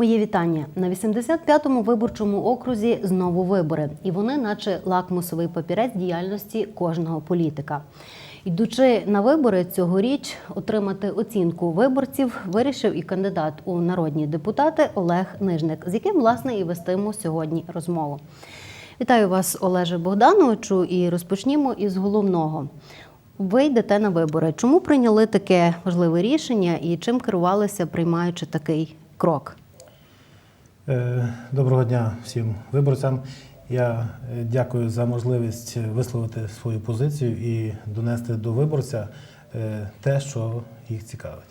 Моє вітання на 85-му виборчому окрузі знову вибори, і вони, наче лакмусовий папірець діяльності кожного політика. Йдучи на вибори цьогоріч, отримати оцінку виборців вирішив і кандидат у народні депутати Олег Нижник, з яким власне і вестиму сьогодні розмову. Вітаю вас, Олеже Богдановичу, і розпочнімо із головного. Ви йдете на вибори. Чому прийняли таке важливе рішення і чим керувалися, приймаючи такий крок? Е, Доброго дня всім виборцям. Я е, дякую за можливість висловити свою позицію і донести до виборця е, те, що їх цікавить.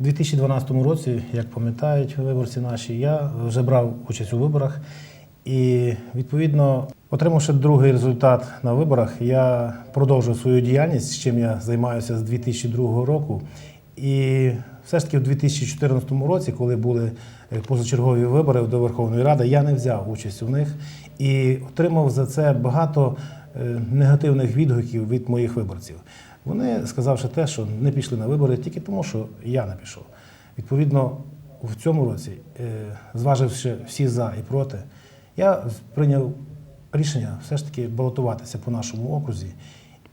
У 2012 році, як пам'ятають виборці наші, я вже брав участь у виборах і, відповідно, отримавши другий результат на виборах, я продовжив свою діяльність, з чим я займаюся з 2002 року. І все ж таки в 2014 році, коли були е, позачергові вибори до Верховної Ради, я не взяв участь у них і отримав за це багато е, негативних відгуків від моїх виборців. Вони сказавши те, що не пішли на вибори тільки тому, що я не пішов. Відповідно, в цьому році, е, зваживши всі за і проти, я прийняв рішення все ж таки балотуватися по нашому окрузі.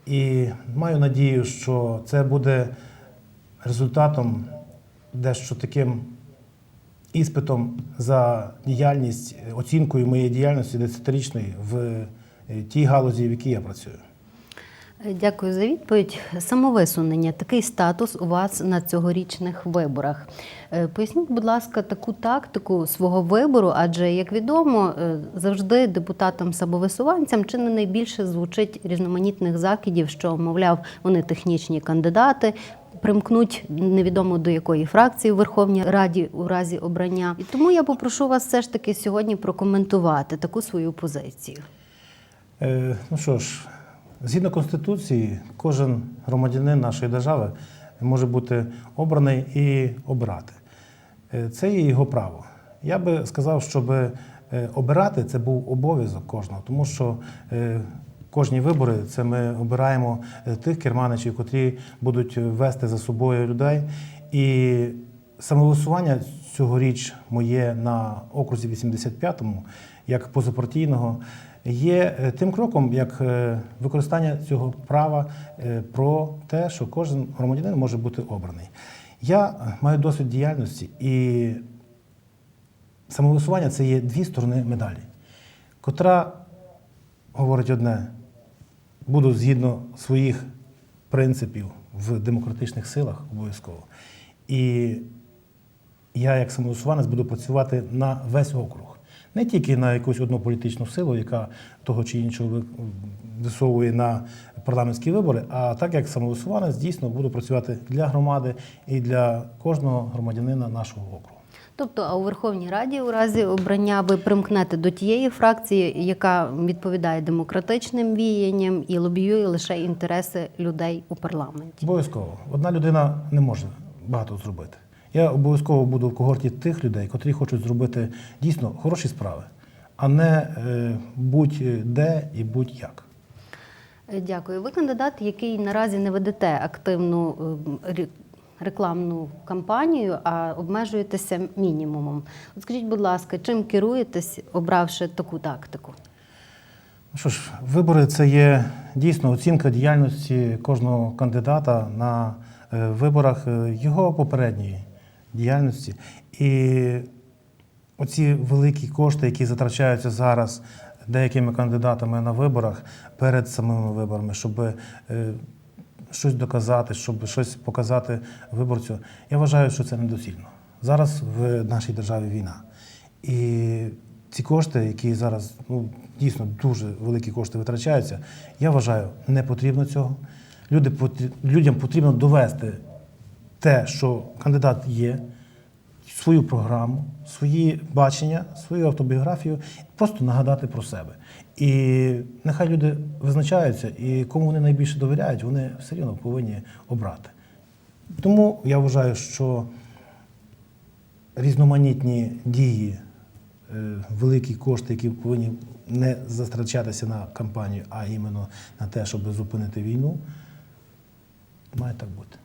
І маю надію, що це буде результатом дещо таким іспитом за діяльність, оцінкою моєї діяльності десятирічної в е, тій галузі, в якій я працюю. Дякую за відповідь. Самовисунення, такий статус у вас на цьогорічних виборах. Е, Поясніть, будь ласка, таку тактику свого вибору, адже, як відомо, е, завжди депутатам-самовисуванцям чи не найбільше звучить різноманітних закидів, що, мовляв, вони технічні кандидати. Примкнуть невідомо до якої фракції у Верховній Раді у разі обрання. І тому я попрошу вас все ж таки сьогодні прокоментувати таку свою позицію. Е, Ну що ж, згідно Конституції, кожен громадянин нашої держави може бути обраний і обирати. Е, Це є його право. Я би сказав, щоб е, обирати це був обов'язок кожного, тому що е, кожні вибори це ми обираємо е, тих керманичів, котрі будуть вести за собою людей. І самовисування цьогоріч моє на окрузі 85-му, як позапартійного, є е, тим кроком, як е, використання цього права е, про те, що кожен громадянин може бути обраний. Я маю досвід діяльності і самовисування це є дві сторони медалі, котра говорить одне: буду згідно своїх принципів в демократичних силах обов'язково. І я, як самовисуванець, буду працювати на весь округ. Не тільки на якусь одну політичну силу, яка того чи іншого висовує на парламентські вибори, а так як самовисуванець дійсно буду працювати для громади і для кожного громадянина нашого округу. Тобто, а у Верховній Раді у разі обрання ви примкнете до тієї фракції, яка відповідає демократичним віянням і лобіює лише інтереси людей у парламенті. Обов'язково. Одна людина не може багато зробити. Я обов'язково буду в когорті тих людей, котрі хочуть зробити дійсно хороші справи, а не е, будь-де і будь-як. Дякую. Ви кандидат, який наразі не ведете активну е, рі- рекламну кампанію, а обмежуєтеся мінімумом. От скажіть, будь ласка, чим керуєтесь, обравши таку тактику? Ну що ж, вибори це є дійсно оцінка діяльності кожного кандидата на е, виборах е, його попередньої діяльності. І оці великі кошти, які затрачаються зараз деякими кандидатами на виборах перед самими виборами, щоб е, щось доказати, щоб щось показати виборцю, я вважаю, що це недоцільно. Зараз в нашій державі війна. І ці кошти, які зараз ну, дійсно дуже великі кошти витрачаються, я вважаю, не потрібно цього. Люди, людям потрібно довести те, що кандидат є, свою програму, свої бачення, свою автобіографію, просто нагадати про себе. І нехай люди визначаються, і кому вони найбільше довіряють, вони все рівно повинні обрати. Тому я вважаю, що різноманітні дії, е, великі кошти, які повинні не затрачатися на кампанію, а іменно на те, щоб зупинити війну, має так бути.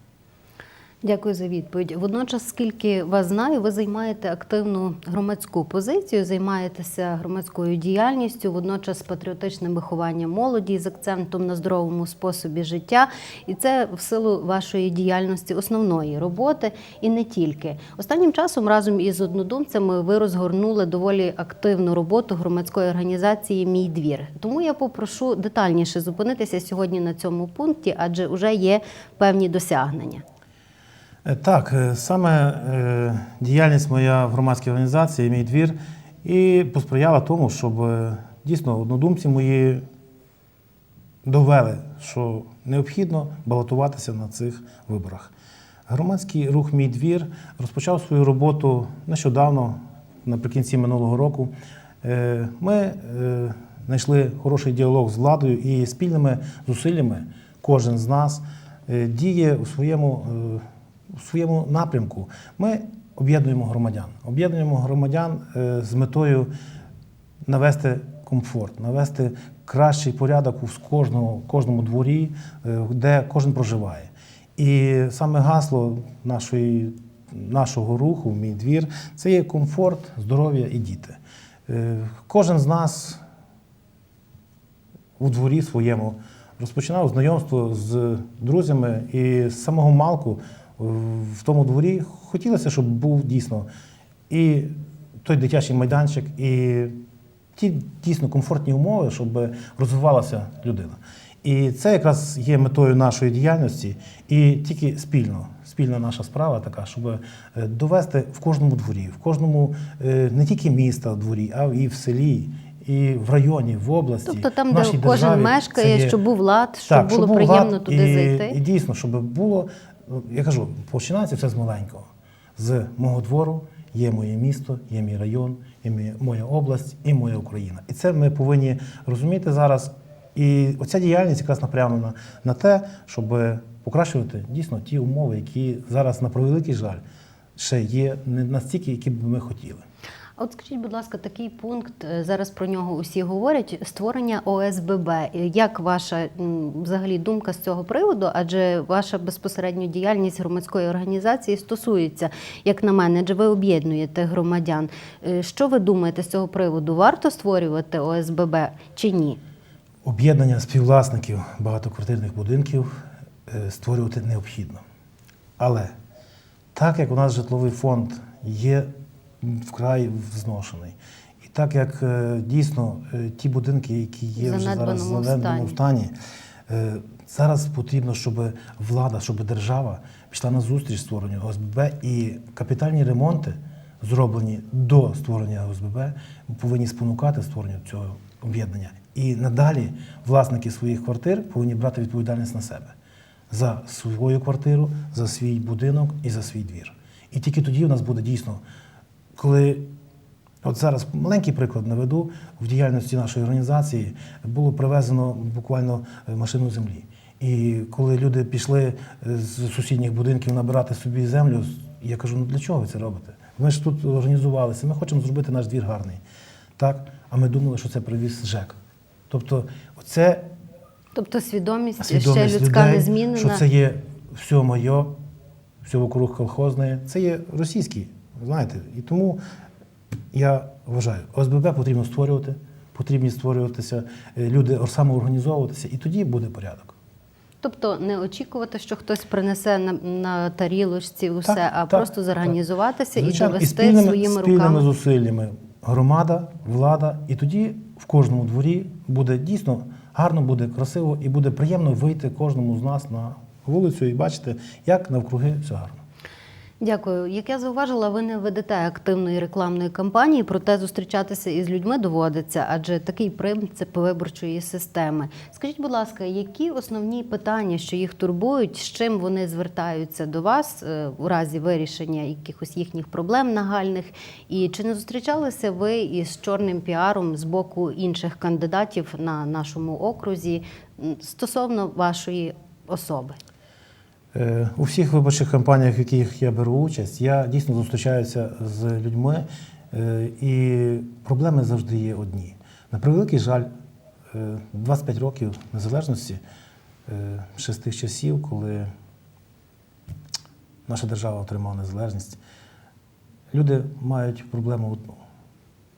Дякую за відповідь. Водночас, скільки вас знаю, ви займаєте активну громадську позицію, займаєтеся громадською діяльністю, водночас патріотичним вихованням молоді з акцентом на здоровому способі життя. І це в силу вашої діяльності основної роботи, і не тільки. Останнім часом разом із однодумцями ви розгорнули доволі активну роботу громадської організації Мій двір. Тому я попрошу детальніше зупинитися сьогодні на цьому пункті, адже вже є певні досягнення. Е, Так, е, саме е, діяльність моя в громадській організації, мій двір, і посприяла тому, щоб дійсно однодумці мої довели, що необхідно балотуватися на цих виборах. Громадський рух Мій двір розпочав свою роботу нещодавно, наприкінці минулого року. Ми знайшли хороший діалог з владою і спільними зусиллями кожен з нас діє у своєму, у своєму напрямку. Ми об'єднуємо громадян. Об'єднуємо громадян е, з метою навести комфорт, навести кращий порядок у кожному, кожному дворі, е, де кожен проживає. І саме гасло нашої, нашого руху, мій двір, це є комфорт, здоров'я і діти. Е, Кожен з нас у дворі своєму розпочинав знайомство з друзями і з самого малку в тому дворі хотілося, щоб був дійсно і той дитячий майданчик, і ті дійсно комфортні умови, щоб розвивалася людина. І це якраз є метою нашої діяльності, і тільки спільно, спільна наша справа така, щоб е, довести в кожному дворі, в кожному е, не тільки міста в дворі, а і в селі, і в районі, в області. Тобто там, в де нашій кожен мешкає, є- щоб був лад, щоб так, було був приємно лад, туди і, зайти. І дійсно, щоб було, я кажу, починається все з маленького. З мого двору є моє місто, є мій район, є моя область і моя Україна. І це ми повинні розуміти зараз. І оця діяльність якраз напрямлена на те, щоб покращувати дійсно ті умови, які зараз, на превеликий жаль, ще є не настільки, які б ми хотіли. От скажіть, будь ласка, такий пункт е, зараз про нього усі говорять: створення ОСББ. Е, Як ваша взагалі думка з цього приводу? Адже ваша безпосередньо діяльність громадської організації стосується, як на мене, адже ви об'єднуєте громадян. Е, Що ви думаєте з цього приводу? Варто створювати ОСББ чи ні? Об'єднання співвласників багатоквартирних будинків створювати необхідно. Але так як у нас житловий фонд є вкрай зношений, і так як е, дійсно е, ті будинки, які є вже зараз в Занедбаному стані, е, зараз потрібно, щоб влада, щоб держава пішла на зустріч створенню ОСББ і капітальні ремонти, зроблені до створення ОСББ, повинні спонукати створення цього об'єднання. І надалі власники своїх квартир повинні брати відповідальність на себе за свою квартиру, за свій будинок і за свій двір. І тільки тоді у нас буде дійсно, коли От зараз маленький приклад наведу. В діяльності нашої організації було привезено буквально е, машину землі. І коли люди пішли е, з сусідніх будинків набирати собі землю, я кажу: ну для чого ви це робите? Ми ж тут організувалися, ми хочемо зробити наш двір гарний. Так? А ми думали, що це привіз ЖЕК. Тобто, це Тобто свідомість, свідомість ще людська людей, незмінена. що це є все моє, все вокруг колхозне, це є російський, знаєте. І тому я вважаю, ОСББ потрібно створювати, потрібні створюватися е, люди самоорганізовуватися, і тоді буде порядок. Тобто не очікувати, що хтось принесе на, на тарілочці усе, Так, а так, просто так. зорганізуватися і Звичайно, довести спільними, своїми спільними руками. зусиллями громада, влада, і тоді в кожному дворі буде дійсно гарно, буде красиво і буде приємно вийти кожному з нас на вулицю і бачити, як навкруги все гарно. Дякую. Як я зауважила, ви не ведете активної рекламної кампанії, проте зустрічатися із людьми доводиться, адже такий принцип виборчої системи. Скажіть, будь ласка, які основні питання, що їх турбують, з чим вони звертаються до вас е, у разі вирішення якихось їхніх проблем нагальних? І чи не зустрічалися ви із чорним піаром з боку інших кандидатів на нашому окрузі стосовно вашої особи? Е, У всіх виборчих кампаніях, в яких я беру участь, я дійсно зустрічаюся з людьми, е, і проблеми завжди є одні. На превеликий жаль, е, 25 років незалежності, е, ще з тих часів, коли наша держава отримала незалежність, люди мають проблему одну: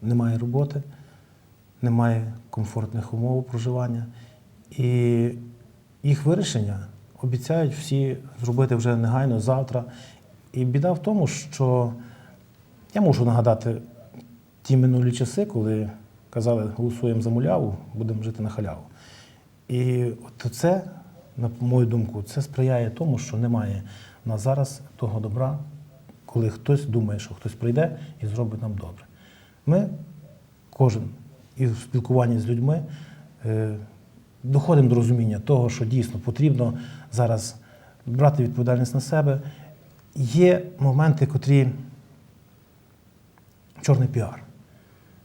немає роботи, немає комфортних умов проживання. І їх вирішення обіцяють всі зробити вже негайно завтра. І біда в тому, що я можу нагадати ті минулі часи, коли казали, голосуємо за муляву, будемо жити на халяву. І от це, на мою думку, це сприяє тому, що немає в нас зараз того добра, коли хтось думає, що хтось прийде і зробить нам добре. Ми, кожен і в спілкуванні з людьми, е, доходимо до розуміння того, що дійсно потрібно зараз брати відповідальність на себе. Є моменти, котрі чорний піар.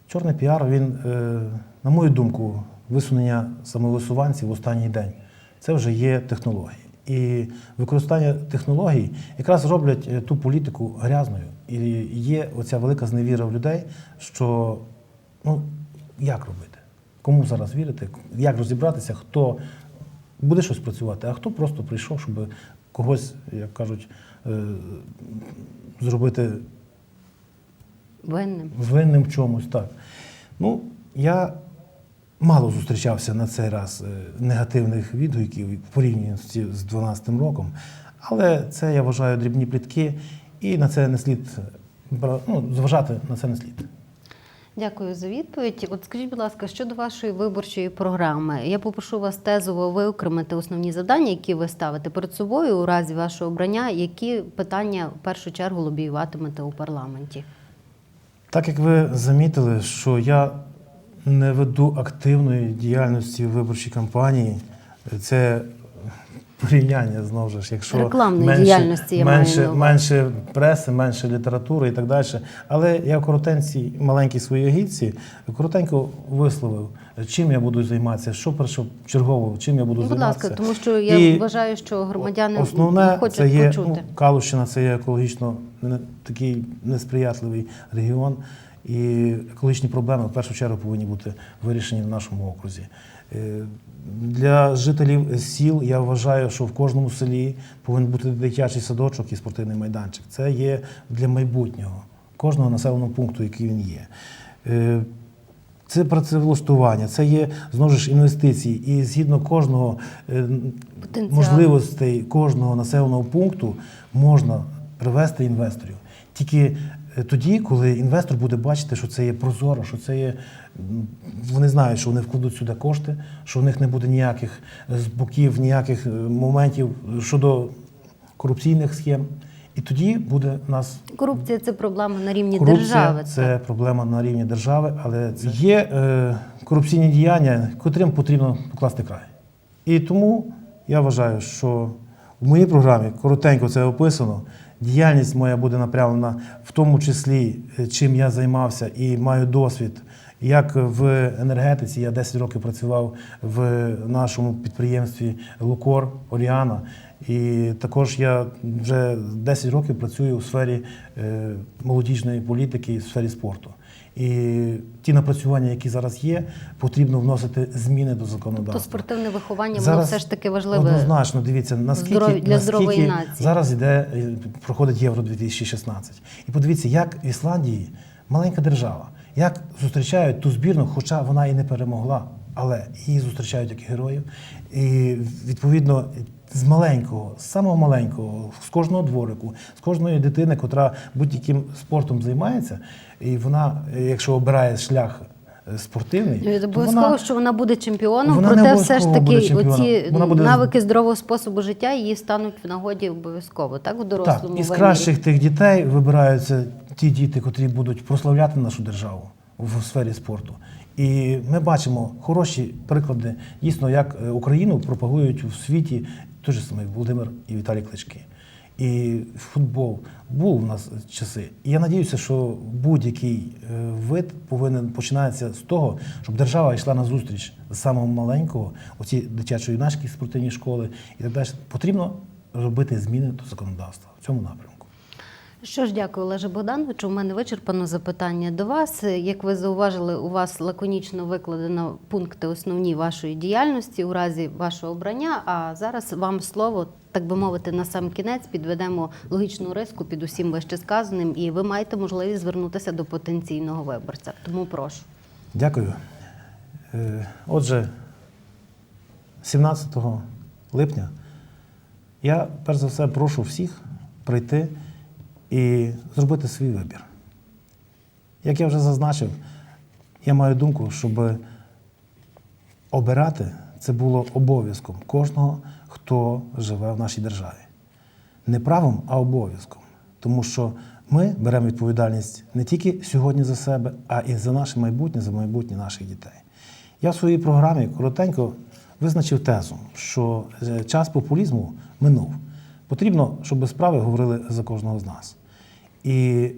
Чорний піар, він, е, на мою думку, висунення самовисуванців в останній день. Це вже є технології. І використання технологій якраз роблять е, ту політику грязною. І є оця велика зневіра в людей, що ну, як робити? Кому зараз вірити? Як розібратися, хто буде щось працювати, а хто просто прийшов, щоб когось, як кажуть, е, зробити Винним. винним в чомусь, так. Ну, я мало зустрічався на цей раз е, негативних відгуків в порівнянні з ці- з 12 роком, але це я вважаю дрібні плітки, і на це не слід ну, зважати на це не слід. Дякую за відповідь. От скажіть, будь ласка, щодо вашої виборчої програми, я попрошу вас тезово виокремити основні завдання, які ви ставите перед собою у разі вашого обрання. Які питання в першу чергу лобіюватимете у парламенті? Так як ви замітили, що я не веду активної діяльності виборчій кампанії, це порівняння знову ж, якщо Рекламної діяльності я менше, увазі. менше преси, менше літератури і так далі. Але я в коротенькій маленькій своїй агітці коротенько висловив, чим я буду займатися, що першочергово, чим я буду Ну, будь займатися. ласка, тому що я І вважаю, що громадяни Основне хочуть це є почути. ну, Калущина, це є екологічно не- такий несприятливий регіон. І екологічні проблеми в першу чергу повинні бути вирішені в нашому окрузі. Е, Для жителів сіл я вважаю, що в кожному селі повинен бути дитячий садочок і спортивний майданчик. Це є для майбутнього кожного населеного пункту, який він є. Е, це працевлаштування, це є знову ж інвестиції. І згідно кожного е, Потенціал. можливостей кожного населеного пункту можна привести інвесторів. Тільки тоді, коли інвестор буде бачити, що це є прозоро, що це є. Вони знають, що вони вкладуть сюди кошти, що в них не буде ніяких е, з боків, ніяких е, моментів щодо корупційних схем. І тоді буде нас Корупція це проблема на рівні Корупція держави. це проблема на рівні держави, але це є е, корупційні діяння, котрим потрібно покласти край. І тому я вважаю, що в моїй програмі коротенько це описано. Діяльність моя буде направлена в тому числі, е, чим я займався і маю досвід. Як в енергетиці, я 10 років працював в нашому підприємстві Лукор Оріана. І також я вже 10 років працюю у сфері е, молодіжної політики і сфері спорту. І ті напрацювання, які зараз є, потрібно вносити зміни до То законодавства. спортивне виховання воно все ж таки важливе. Однозначно, дивіться, наскільки, здоров- для здорової нації. зараз іде, е, проходить Євро 2016. І подивіться, як в Ісландії маленька держава, як зустрічають ту збірну, хоча вона і не перемогла, але її зустрічають як героїв. І відповідно з маленького, з самого маленького, з кожного дворику, з кожної дитини, котра будь-яким спортом займається, і вона, якщо обирає шлях е, спортивний, Ну, то Обов'язково, вона- що вона буде чемпіоном, Вона проте все ж таки оці Вона буде- навики здорового способу життя їй стануть в нагоді обов'язково, так? В дорослому Так, із кращих тих дітей вибираються ті діти, котрі будуть прославляти нашу державу в сфері спорту. І ми бачимо хороші приклади, дійсно, як е, Україну пропагують у світі той же самий Володимир і Віталій Клички. І футбол був у нас часи. І я надіюся, що будь-який е, вид повинен починатися з того, щоб держава йшла на зустріч з самого маленького, оці дитячо-юнацькі спортивні школи і так далі. Потрібно робити зміни до законодавства в цьому напрямку. Що ж, дякую, Олеже Богдановичу. У мене вичерпано запитання до вас. Як ви зауважили, у вас лаконічно викладено пункти основні вашої діяльності у разі вашого обрання. А зараз вам слово, так би мовити, на сам кінець підведемо логічну риску під усім вище сказаним, і ви маєте можливість звернутися до потенційного виборця. Тому прошу. Дякую. Е, Отже, 17 липня я перш за все прошу всіх прийти і зробити свій вибір. Як я вже зазначив, я маю думку, щоб обирати це було обов'язком кожного, хто живе в нашій державі. Не правом, а обов'язком. Тому що ми беремо відповідальність не тільки сьогодні за себе, а і за наше майбутнє, за майбутнє наших дітей. Я в своїй програмі коротенько визначив тезу, що е, час популізму минув. Потрібно, щоб справи говорили за кожного з нас. І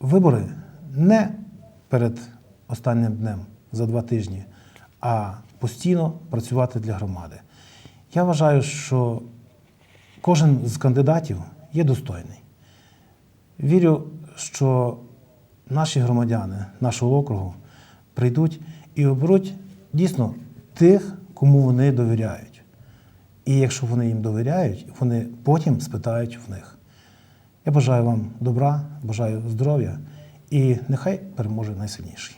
вибори не перед останнім днем за два тижні, а постійно працювати для громади. Я вважаю, що кожен з кандидатів є достойний. Вірю, що наші громадяни нашого округу прийдуть і оберуть дійсно тих, кому вони довіряють. І якщо вони їм довіряють, вони потім спитають в них. Я бажаю вам добра, бажаю здоров'я і нехай переможе найсильніший.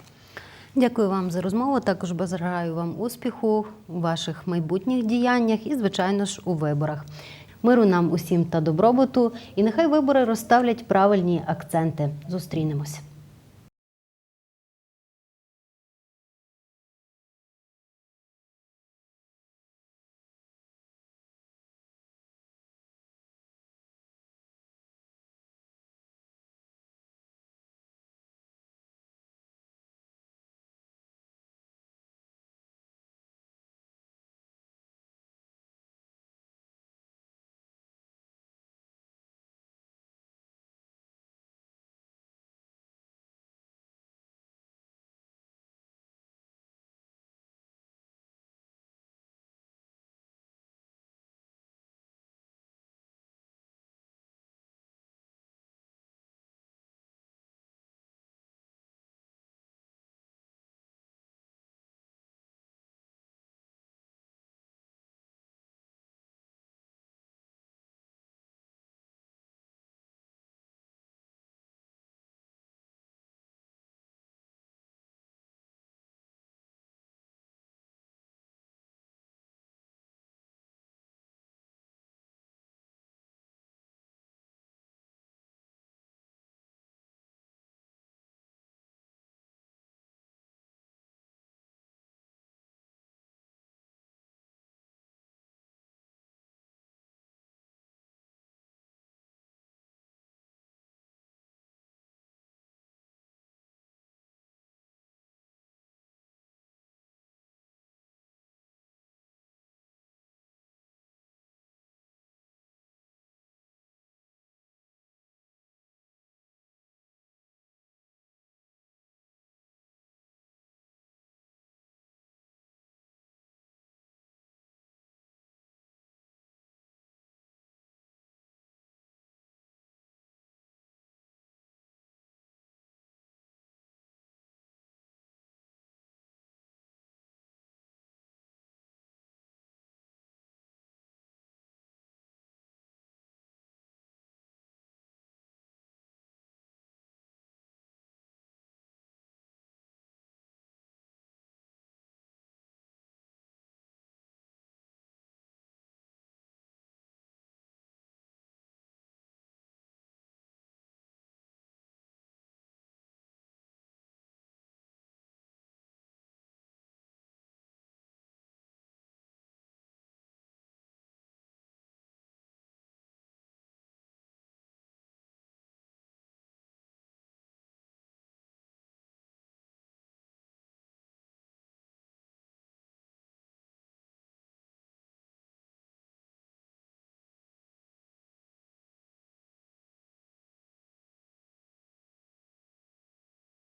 Дякую вам за розмову. Також бажаю вам успіху у ваших майбутніх діяннях і, звичайно ж, у виборах. Миру нам усім та добробуту, і нехай вибори розставлять правильні акценти. Зустрінемось.